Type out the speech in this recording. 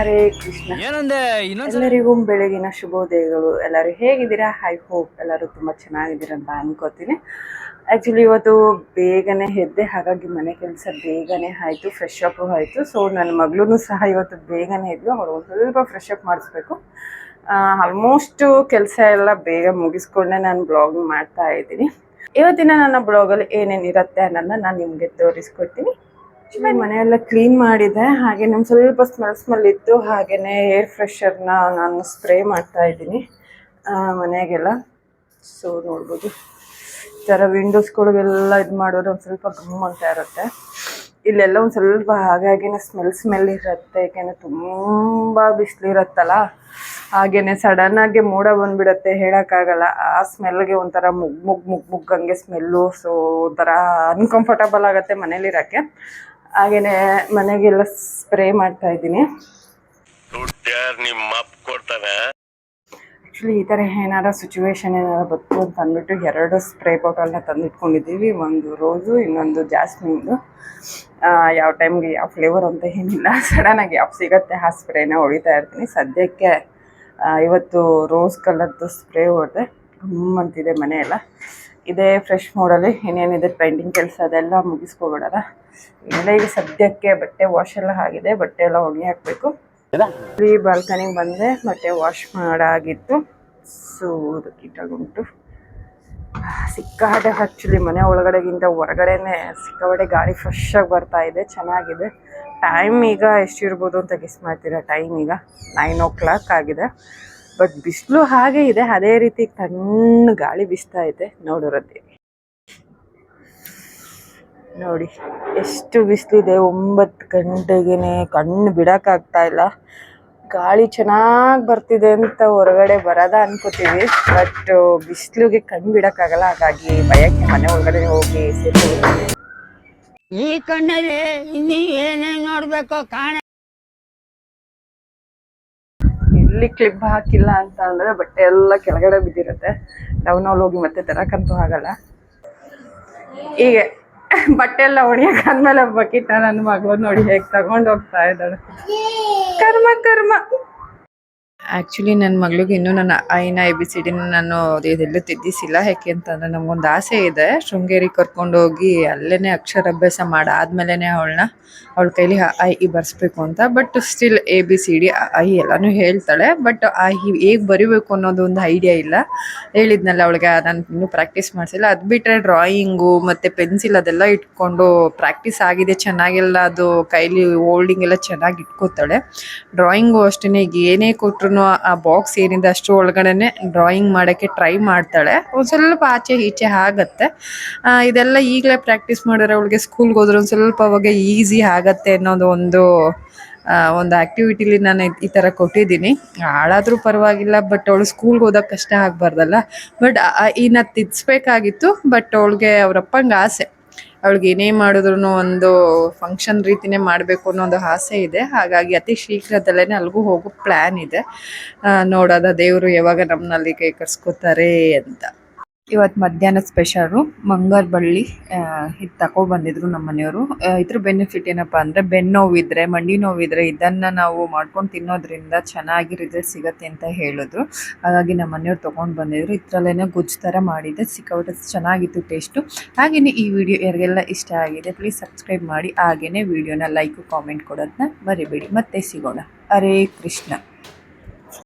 ಹರೇ ಕೃಷ್ಣ. ಎಲ್ಲರಿಗೂ ಬೆಳಗಿನ ಶುಭೋದಯಗಳು. ಎಲ್ಲರೂ ಹೇಗಿದ್ದೀರಾ? ಹೈ ಹೋಪ್ ಎಲ್ಲರೂ ತುಂಬ ಚೆನ್ನಾಗಿದ್ದೀರಾ ಅಂತ ಅನ್ಕೋತೀನಿ. ಆ್ಯಕ್ಚುಲಿ ಇವತ್ತು ಬೇಗನೆ ಎದ್ದೆ ಹಾಗಾಗಿ ಮನೆ ಕೆಲಸ ಬೇಗನೆ ಆಯಿತು ಫ್ರೆಶ್ ಅಪ್ ಆಯಿತು. ಸೊ ನನ್ನ ಮಗಳೂ ಸಹ ಇವತ್ತು ಬೇಗನೆ ಇದ್ಲು ಅವಳು ಒಂದು ಸ್ವಲ್ಪ ಫ್ರೆಶ್ ಅಪ್ ಮಾಡಿಸ್ಬೇಕು. ಆಲ್ಮೋಸ್ಟು ಕೆಲಸ ಎಲ್ಲ ಬೇಗ ಮುಗಿಸ್ಕೊಂಡೆ ನಾನು ಬ್ಲಾಗ್ ಮಾಡ್ತಾ ಇದ್ದೀನಿ. ಇವತ್ತಿನ ನನ್ನ ಬ್ಲಾಗಲ್ಲಿ ಏನೇನಿರುತ್ತೆ ಅನ್ನೋದನ್ನ ನಾನು ನಿಮಗೆ ತೋರಿಸ್ಕೊಡ್ತೀನಿ. ಮನೆಯೆಲ್ಲ ಕ್ಲೀನ್ ಮಾಡಿದೆ. ಹಾಗೆ ನಮ್ಮ ಸ್ವಲ್ಪ ಸ್ಮೆಲ್ ಸ್ಮೆಲ್ ಇತ್ತು. ಹಾಗೆಯೇ ಏರ್ ಫ್ರೆಶರ್ನ ನಾನು ಸ್ಪ್ರೇ ಮಾಡ್ತಾ ಇದ್ದೀನಿ ಮನೆಗೆಲ್ಲ. ಸೊ ನೋಡ್ಬೋದು. ಈ ಥರ ವಿಂಡೋಸ್ಗಳಿಗೆಲ್ಲ ಇದು ಮಾಡಿದ್ರೆ ಒಂದು ಸ್ವಲ್ಪ ಗಮ್ ಅಂತ ಇರುತ್ತೆ. ಇಲ್ಲೆಲ್ಲ ಒಂದು ಸ್ವಲ್ಪ ಹಾಗಾಗಿನೇ ಸ್ಮೆಲ್ ಸ್ಮೆಲ್ ಇರುತ್ತೆ. ಏಕೆಂದರೆ ತುಂಬ ಬಿಸಿಲಿರುತ್ತಲ್ಲ. ಹಾಗೆಯೇ ಸಡನ್ನಾಗಿ ಮೋಡ ಬಂದುಬಿಡತ್ತೆ. ಹೇಳೋಕ್ಕಾಗಲ್ಲ. ಆ ಸ್ಮೆಲ್ಗೆ ಒಂಥರ ಮುಗ್ ಮುಗ್ ಮುಗ್ ಮುಗ್ ಹಂಗೆ ಸ್ಮೆಲ್ಲು ಸೊ ಒಂಥರ ಅನ್ಕಂಫರ್ಟಬಲ್ ಆಗುತ್ತೆ ಮನೇಲಿರೋಕ್ಕೆ. ಹಾಗೆಯೇ ಮನೆಗೆಲ್ಲ ಸ್ಪ್ರೇ ಮಾಡ್ತಾ ಇದ್ದೀನಿ. ಆ್ಯಕ್ಚುಲಿ ಈ ಥರ ಏನಾರ ಸಿಚುವೇಶನ್ ಏನಾರ ಬಂತು ಅಂತ ಅಂದ್ಬಿಟ್ಟು ಎರಡು ಸ್ಪ್ರೇ ಬಾಟಲ್ನ ತಂದಿಟ್ಕೊಂಡಿದ್ದೀವಿ. ಒಂದು ರೋಸು ಇನ್ನೊಂದು ಜಾಸ್ಮಿನ್ದು ಯಾವ ಟೈಮ್ಗೆ ಯಾವ ಫ್ಲೇವರ್ ಅಂತ ಏನಿಲ್ಲ. ಸಡನ್ನಾಗಿ ಯಾವ ಸಿಗತ್ತೆ ಆ ಸ್ಪ್ರೇನ ಹೊಡಿತಾ ಇರ್ತೀನಿ. ಸದ್ಯಕ್ಕೆ ಇವತ್ತು ರೋಸ್ ಕಲರ್ದು ಸ್ಪ್ರೇ ಹೊಡೆದೆ. ಅಂತಿದೆ ಮನೆಯೆಲ್ಲ. ಇದೇ ಫ್ರೆಶ್ ಮೋಡಲ್ಲಿ ಇನ್ನೇನಿದೆ ಪೈಂಟಿಂಗ್ ಕೆಲಸ ಅದೆಲ್ಲ ಮುಗಿಸ್ಕೊಬಿಡೋಣ. ಇಲ್ಲ ಈಗ ಸದ್ಯಕ್ಕೆ ಬಟ್ಟೆ ವಾಶ್ ಎಲ್ಲ ಆಗಿದೆ ಬಟ್ಟೆ ಎಲ್ಲ ಒಣಗಿ ಹಾಕಬೇಕು. ಈ ಬಾಲ್ಕನಿಗೆ ಬಂದೆ ಬಟ್ಟೆ ವಾಶ್ ಮಾಡಾಗಿತ್ತು. ಸೊ ಕೀಟಾಗುಂಟು ಸಿಕ್ಕಾಡೆ ಆ್ಯಕ್ಚುಲಿ ಮನೆ ಒಳಗಡೆಗಿಂತ ಹೊರಗಡೆನೆ ಸಿಕ್ಕಾಪಟ್ಟೆ ಗಾಳಿ ಫ್ರೆಶ್ ಆಗಿ ಬರ್ತಾ ಇದೆ ಚೆನ್ನಾಗಿದೆ. ಟೈಮ್ ಈಗ ಎಷ್ಟಿರ್ಬೋದು ಅಂತ ಗೆಸ್ ಮಾಡ್ತೀರಾ? ಟೈಮ್ ಈಗ ನೈನ್ ಓ ಕ್ಲಾಕ್ ಆಗಿದೆ. ಬಟ್ ಬಿಸಿಲು ಹಾಗೆ ಇದೆ, ಅದೇ ರೀತಿ ತಣ್ಣ ಗಾಳಿ ಬೀಸ್ತಾ ಇದೆ ನೋಡಿರೋದೇ ನೋಡಿ, ಎಷ್ಟು ಬಿಸಿಲಿದೆ, ಒಂಬತ್ತು ಗಂಟೆಗೆನೆ ಕಣ್ಣು ಬಿಡೋಕ್ಕಾಗ್ತಾ ಇಲ್ಲ. ಗಾಳಿ ಚೆನ್ನಾಗಿ ಬರ್ತಿದೆ ಅಂತ ಹೊರಗಡೆ ಬರೋದ ಅನ್ಕೋತೀವಿ ಬಟ್ ಬಿಸಿಲಿಗೆ ಕಣ್ಣು ಬಿಡೋಕ್ಕಾಗಲ್ಲ, ಹಾಗಾಗಿ ಭಯಕ್ಕೆ ಮನೆ ಒಳಗಡೆ ಹೋಗಿ ಸೇರ್ತೀವಿ. ಈ ಕಣ್ಣಲ್ಲಿ ಇನ್ನೂ ಏನೇನು ನೋಡಬೇಕು ಕಾಣ ಇಲ್ಲಿ ಕ್ಲಿಪ್ ಹಾಕಿಲ್ಲ ಅಂತ ಅಂದರೆ ಬಟ್ಟೆ ಎಲ್ಲ ಕೆಳಗಡೆ ಬಿದ್ದಿರುತ್ತೆ. ಅಲ್ಲಿ ಹೋಗಿ ಮತ್ತೆ ತರಕ್ಕಂತೂ ಆಗಲ್ಲ. ಹೀಗೆ ಬಟ್ಟೆ ಎಲ್ಲ ಒಣಿಯಕಾದ್ಮೇಲೆ ಬಕೆಟ್ ನನ್ನ ಮಗಳು ನೋಡಿ ಹೇಗೆ ತಗೊಂಡು ಹೋಗ್ತಾ ಇದ್ದಾಳೆ. ಕರ್ಮ ಕರ್ಮ. ಆ್ಯಕ್ಚುಲಿ ನನ್ನ ಮಗಳಿಗೆ ಇನ್ನೂ ನನ್ನ ಐನ ಎ ಬಿ ಸಿ ಡಿನ ನಾನು ಇದೆಲ್ಲೂ ತಿದ್ದಿಸಿಲ್ಲ. ಯಾಕೆ ಅಂತಂದರೆ ನಮಗೊಂದು ಆಸೆ ಇದೆ. ಶೃಂಗೇರಿ ಕರ್ಕೊಂಡು ಹೋಗಿ ಅಲ್ಲೇ ಅಕ್ಷರಾಭ್ಯಾಸ ಮಾಡಾದ್ಮೇಲೆ ಅವಳನ್ನ ಅವಳ ಕೈಲಿ ಐ ಇ ಬರೆಸ್ಬೇಕು ಅಂತ. But still A B C D I ಎಲ್ಲನೂ ಹೇಳ್ತಾಳೆ. ಬಟ್ ಆ ಹೇಗೆ ಬರಿಬೇಕು ಅನ್ನೋದು ಒಂದು ಐಡಿಯಾ ಇಲ್ಲ. ಹೇಳಿದ್ನಲ್ಲ ಅವಳಿಗೆ ನಾನು ಇನ್ನೂ ಪ್ರಾಕ್ಟೀಸ್ ಮಾಡಿಸಿಲ್ಲ. ಅದು ಬಿಟ್ಟರೆ ಡ್ರಾಯಿಂಗು ಮತ್ತು ಪೆನ್ಸಿಲ್ ಅದೆಲ್ಲ ಇಟ್ಕೊಂಡು ಪ್ರಾಕ್ಟೀಸ್ ಆಗಿದೆ, ಚೆನ್ನಾಗೆಲ್ಲ. ಅದು ಕೈಲಿ ಹೋಲ್ಡಿಂಗ್ ಎಲ್ಲ ಚೆನ್ನಾಗಿ ಇಟ್ಕೋತಾಳೆ. ಡ್ರಾಯಿಂಗು ಅಷ್ಟೇ ಈಗ ಏನೇ ಆ ಬಾಕ್ಸ್ ಏನಿದೆ ಅಷ್ಟು ಒಳಗಡೆನೆ ಡ್ರಾಯಿಂಗ್ ಮಾಡೋಕ್ಕೆ ಟ್ರೈ ಮಾಡ್ತಾಳೆ. ಒಂದು ಸ್ವಲ್ಪ ಆಚೆ ಈಚೆ ಆಗತ್ತೆ. ಇದೆಲ್ಲ ಈಗಲೇ ಪ್ರಾಕ್ಟೀಸ್ ಮಾಡಿದ್ರೆ ಅವಳಿಗೆ ಸ್ಕೂಲ್ಗೆ ಹೋದ್ರೆ ಒಂದು ಸ್ವಲ್ಪ ಅವಾಗ ಈಸಿ ಆಗತ್ತೆ ಅನ್ನೋದು ಒಂದು ಒಂದು ಆ್ಯಕ್ಟಿವಿಟಿಲಿ ನಾನು ಈ ಥರ ಕೊಟ್ಟಿದ್ದೀನಿ. ಹಾಳಾದರೂ ಪರವಾಗಿಲ್ಲ ಬಟ್ ಅವಳು ಸ್ಕೂಲ್ಗೆ ಹೋದಾಗ ಕಷ್ಟ ಆಗಬಾರ್ದಲ್ಲ. ಬಟ್ ಇನ್ನು ತಿದ್ಸ್ಬೇಕಾಗಿತ್ತು ಬಟ್ ಅವಳಿಗೆ ಅವರಪ್ಪಂಗೆ ಆಸೆ. ಅವಳಿಗೆ ಏನೇ ಮಾಡಿದ್ರು ಒಂದು ಫಂಕ್ಷನ್ ರೀತಿನೇ ಮಾಡಬೇಕು ಅನ್ನೋ ಒಂದು ಆಸೆ ಇದೆ. ಹಾಗಾಗಿ ಅತಿ ಶೀಘ್ರದಲ್ಲೇ ಅಲ್ಲಿಗೂ ಹೋಗೋ ಪ್ಲ್ಯಾನ್ ಇದೆ. ನೋಡೋದ ದೇವರು ಯಾವಾಗ ನಮ್ಮನ್ನ ಅಲ್ಲಿ ಕೈ ಕಟ್ಟಿಸ್ಕೊತಾರೆ ಅಂತ. ಇವತ್ತು ಮಧ್ಯಾಹ್ನ ಸ್ಪೆಷಲು ಮಂಗರ್ ಬಳ್ಳಿ ಇದು ತಗೊಬಂದಿದ್ರು ನಮ್ಮ ಮನೆಯವರು. ಇದ್ರ ಬೆನಿಫಿಟ್ ಏನಪ್ಪ ಅಂದರೆ ಬೆನ್ನು ನೋವಿದ್ರೆ, ಮಂಡಿ ನೋವಿದ್ರೆ ಇದನ್ನು ನಾವು ಮಾಡ್ಕೊಂಡು ತಿನ್ನೋದ್ರಿಂದ ಚೆನ್ನಾಗಿ ರಿಸಲ್ಟ್ ಸಿಗತ್ತೆ ಅಂತ ಹೇಳಿದ್ರು. ಹಾಗಾಗಿ ನಮ್ಮ ಮನೆಯವ್ರು ತೊಗೊಂಡು ಬಂದಿದ್ರು. ಇದರಲ್ಲೇ ಗುಜ್ಜು ಥರ ಮಾಡಿದ್ದೆ ಸಿಕ್ಕಾಪಟ್ಟೆ ಚೆನ್ನಾಗಿತ್ತು ಟೇಸ್ಟು ಹಾಗೆಯೇ ಈ ವಿಡಿಯೋ ಯಾರಿಗೆಲ್ಲ ಇಷ್ಟ ಆಗಿದೆ ಪ್ಲೀಸ್ ಸಬ್ಸ್ಕ್ರೈಬ್ ಮಾಡಿ. ಹಾಗೆಯೇ ವಿಡಿಯೋನ ಲೈಕು ಕಾಮೆಂಟ್ ಕೊಡೋದನ್ನ ಮರಿಬೇಡಿ. ಮತ್ತೆ ಸಿಗೋಣ. ಹರೇ ಕೃಷ್ಣ.